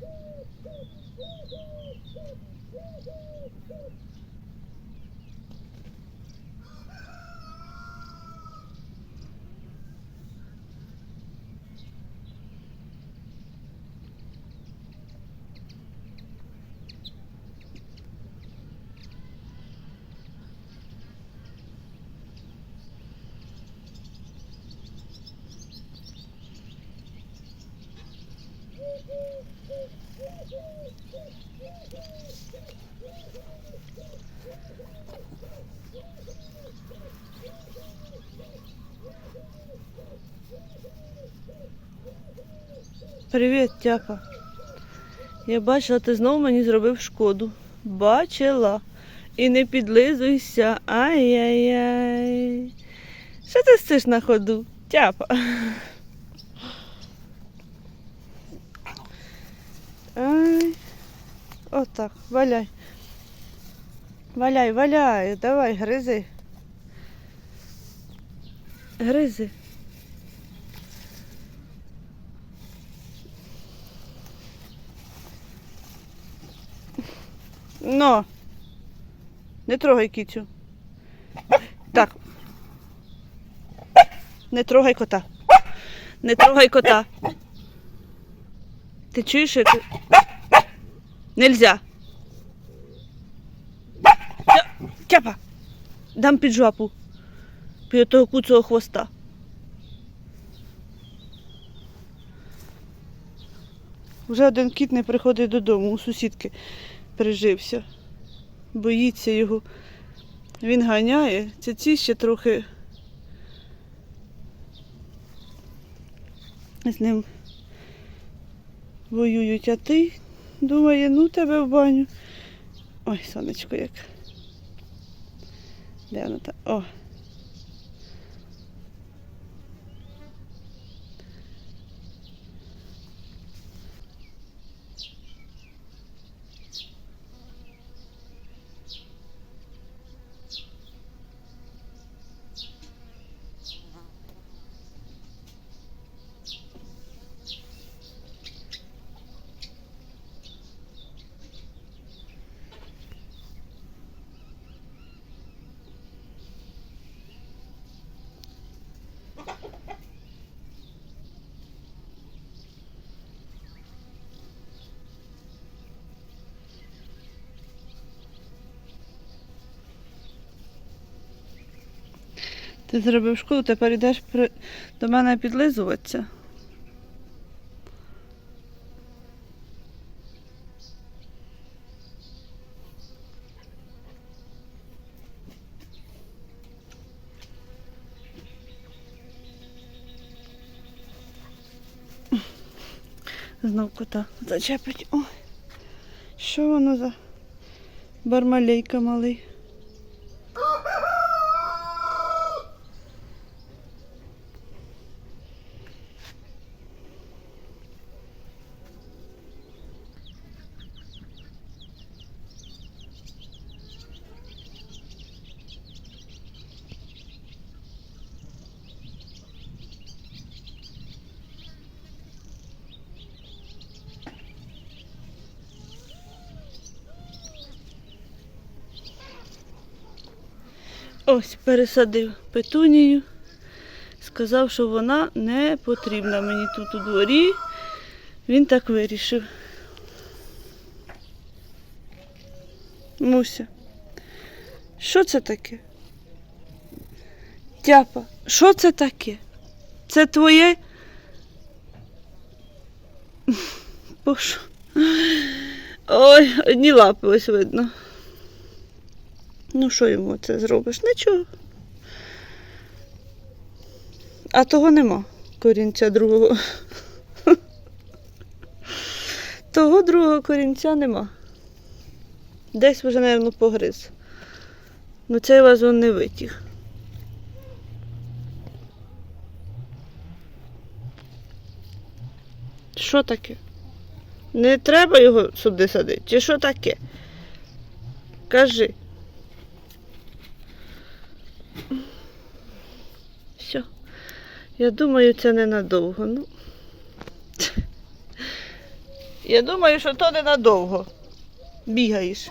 Thank you. Привіт, тяпа. Я бачила, ти знову мені зробив шкоду. Бачила. І не підлизуйся. Ай-яй-яй. Що ти стиш на ходу? Тяпа. Ай. Отак, валяй. Валяй, валяй, давай, гризи. Гризи. Но. Не трогай кітю. Так. Не трогай кота. Не трогай кота. Ти чуєш? як- Нельзя. Тяпа. Дам під жопу. Під того куцого хвоста. Вже один кіт не приходить додому, у сусідки прижився. Боїться його. Він ганяє. Це ці ще трохи з ним воюють, а ти думає, ну тебе в баню. Ой, сонечко як. Де вона там? О. Ти зробив школу, тепер йдеш при... до мене підлизуватися. Знов кота зачепить. Ой. Що воно за бармалейка малий? Ось пересадив петунію. Сказав, що вона не потрібна мені тут у дворі. Він так вирішив. Муся, що це таке? Тяпа, що це таке? Це твоє? Боже. Ой, одні лапи ось видно. Ну, що йому це зробиш? Нічого. А того нема корінця другого. Того другого корінця нема. Десь вже, мабуть, погриз. Ну цей вазон не витяг. Що таке? Не треба його сюди садити? Чи що таке? Кажи. Все. Я думаю, це ненадовго. Ну. Я думаю, що то ненадовго. Бігаєш.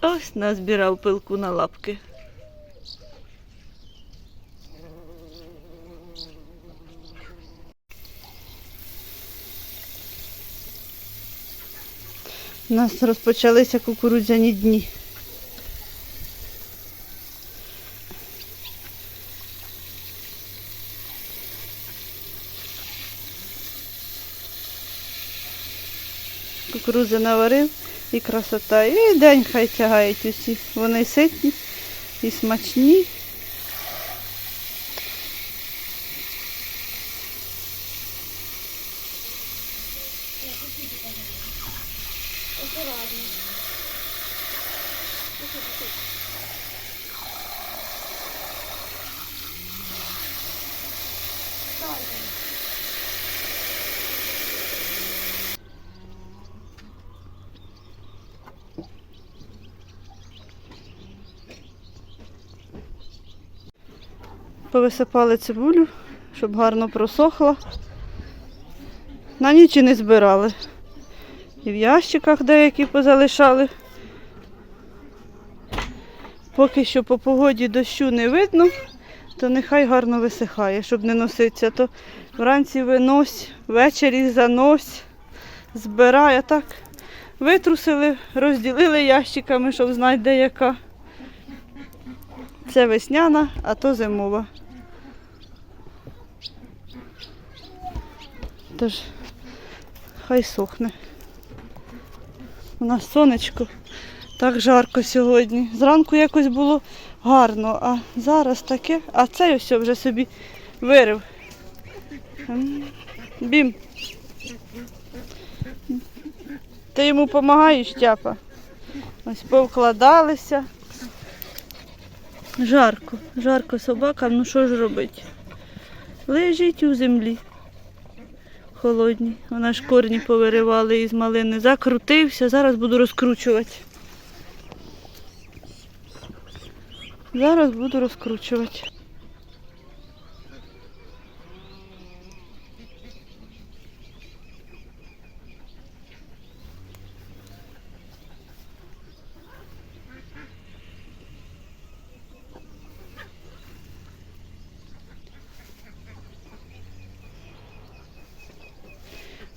Ось назбирав пилку на лапки. У нас розпочалися кукурудзяні дні. Кукурудзи наварив і красота. І день хай тягають усі. Вони ситні і смачні. Повисипали цибулю, щоб гарно просохла. На ніч і не збирали. І в ящиках деякі позалишали. Поки що по погоді дощу не видно, то нехай гарно висихає, щоб не носитися. То вранці винось, ввечері занось, збирай, а так витрусили, розділили ящиками, щоб знати, де яка. Це весняна, а то зимова. Тож хай сохне. У нас сонечко, так жарко сьогодні. Зранку якось було гарно, а зараз таке, а цей ось вже собі вирив. Бім. Ти йому допомагаєш, тяпа? Ось повкладалися. Жарко, жарко собакам, ну що ж робити? Лежить у землі. Холодні. Вона ж корні повиривали із малини. Закрутився, зараз буду розкручувати. Зараз буду розкручувати.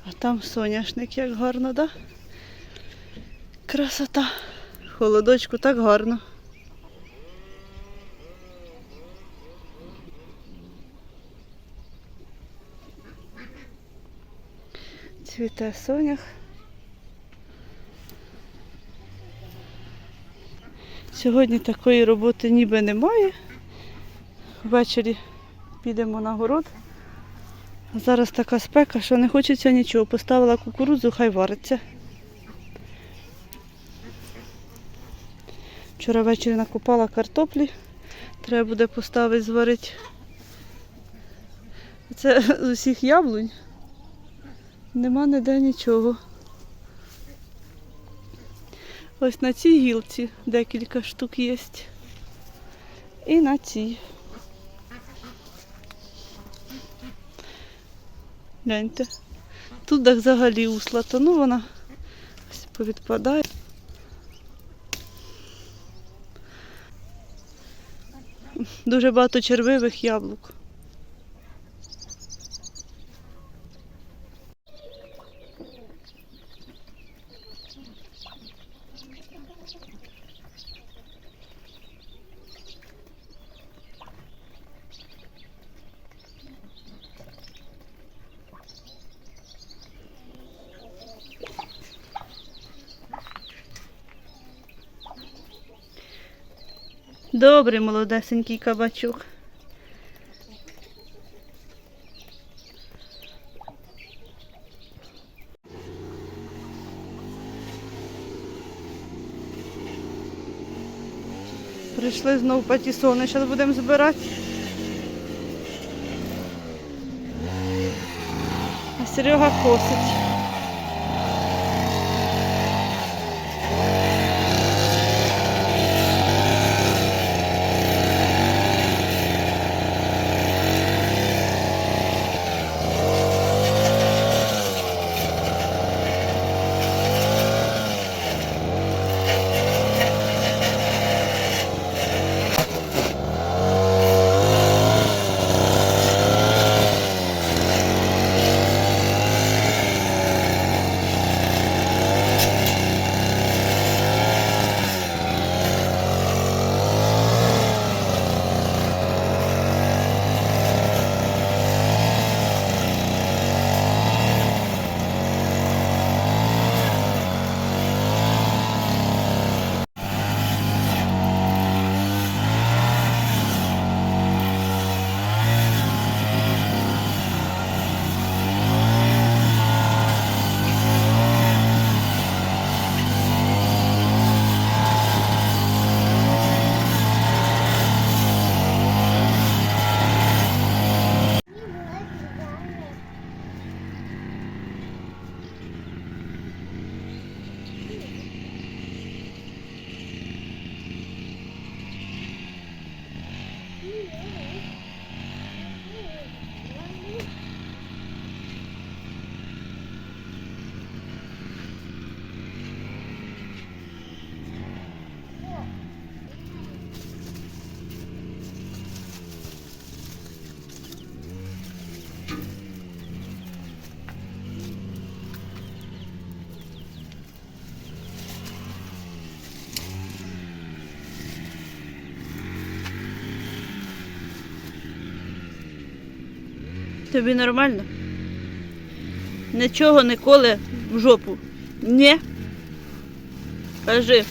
А там соняшник як гарно, да? Красота. Холодочку так гарно. Цвіте сонях. Сьогодні такої роботи ніби немає. Ввечері підемо на город. Зараз така спека, що не хочеться нічого. Поставила кукурудзу, хай вариться. Вчора ввечері накопала картоплі. Треба буде поставити зварити. Це з усіх яблунь. Нема ніде нічого. Ось на цій гілці декілька штук є. І на цій. Гляньте. Тут так взагалі услата, ну вона ось повідпадає. Дуже багато червивих яблук. Добрий молодесенький кабачок. Прийшли знову патісони, зараз будемо збирати. А Серега косить. Тобі нормально? Нічого ніколи в жопу. Ні. Кажи.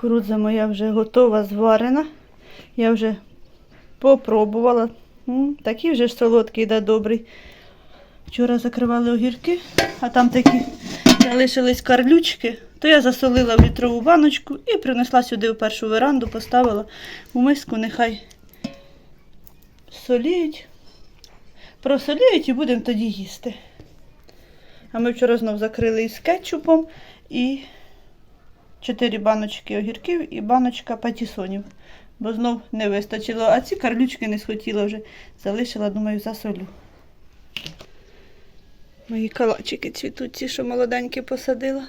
Кукурудза моя вже готова, зварена. Я вже попробувала. Такий вже ж солодкий да добрий. Вчора закривали огірки, а там такі залишились карлючки. То я засолила в літрову баночку і принесла сюди в першу веранду, поставила у миску, нехай соліють. Просоліють і будемо тоді їсти. А ми вчора знов закрили із кетчупом і 4 баночки огірків і баночка патісонів. Бо знов не вистачило, а ці карлючки не схотіла вже. Залишила, думаю, засолю. Мої калачики цвітуть, ці, що молоденькі посадила.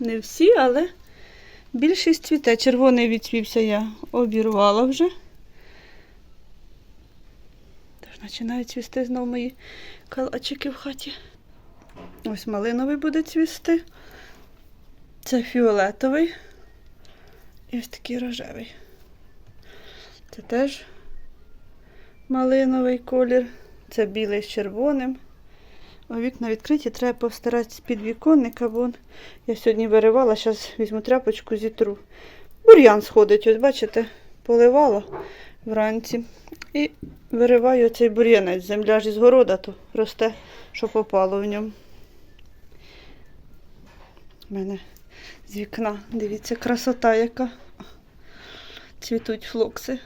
Не всі, але більшість цвіте. Червоний відцвівся я обірвала вже. Тож починають цвісти знову мої калачики в хаті. Ось малиновий буде цвісти. Це фіолетовий. І ось такий рожевий. Це теж малиновий колір. Це білий з червоним. А вікна відкриті, треба повстирати з підвіконника, бо я сьогодні виривала, зараз візьму тряпочку зітру. Бур'ян сходить, ось бачите, поливала вранці. І вириваю цей бур'янець. Земля ж із города, то росте, що попало в ньому. У мене з вікна. Дивіться, красота яка. Цвітуть флокси.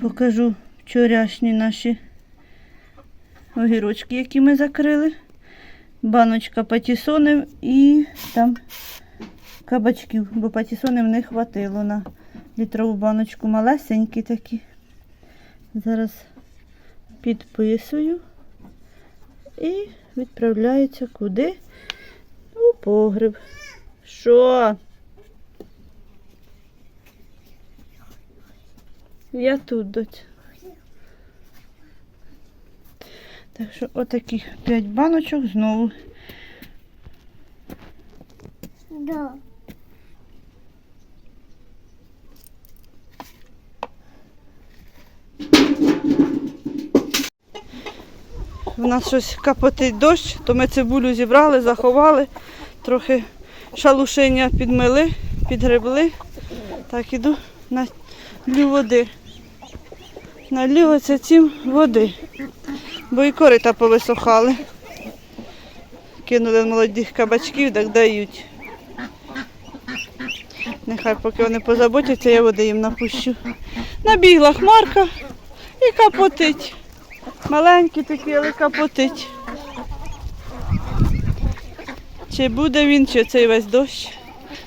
Покажу вчорашні наші огірочки, які ми закрили. Баночка патісонів і там кабачків, бо патісонів не хватило на літрову баночку. Малесенькі такі. Зараз підписую і відправляється куди? У погреб. Що? Я тут доць. Так що отаких 5 баночок знову. Да. У нас щось капотить дощ, то ми цибулю зібрали, заховали, трохи шалушення підмили, підгребли. Так, іду налю води. Налю оце цим води. Бо і корита повисохали. Кинули молодих кабачків, так дають. Нехай поки вони позаботяться, я води їм напущу. Набігла хмарка і капотить. Маленький такий, але капотить. Чи буде він, чи цей весь дощ.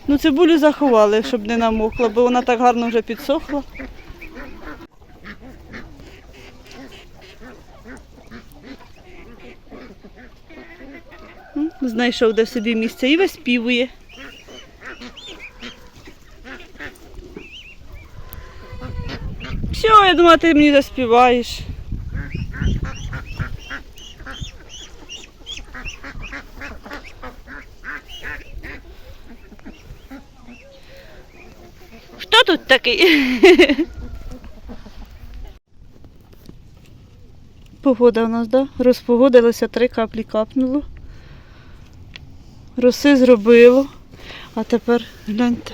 Ну, цибулю заховали, щоб не намокла, бо вона так гарно вже підсохла. Знайшов де собі місце і виспівує. Все, я думала, ти мені заспіваєш. Хто тут такий? Погода у нас, да? Розпогодилося, три каплі капнуло. Роси зробило. А тепер гляньте.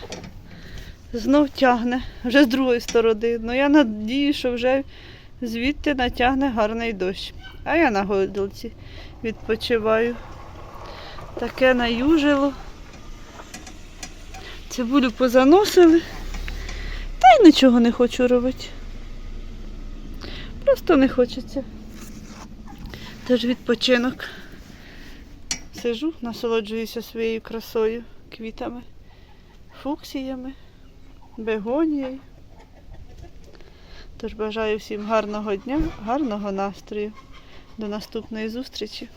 Знов тягне, вже з другої сторони. Ну я надію, що вже звідти натягне гарний дощ. А я на гойдалці відпочиваю. Таке наюжило. Цибулю позаносили. Та й нічого не хочу робити. Просто не хочеться. Теж відпочинок. Сижу, насолоджуюся своєю красою, квітами, фуксіями, бегонією. Тож бажаю всім гарного дня, гарного настрою. До наступної зустрічі.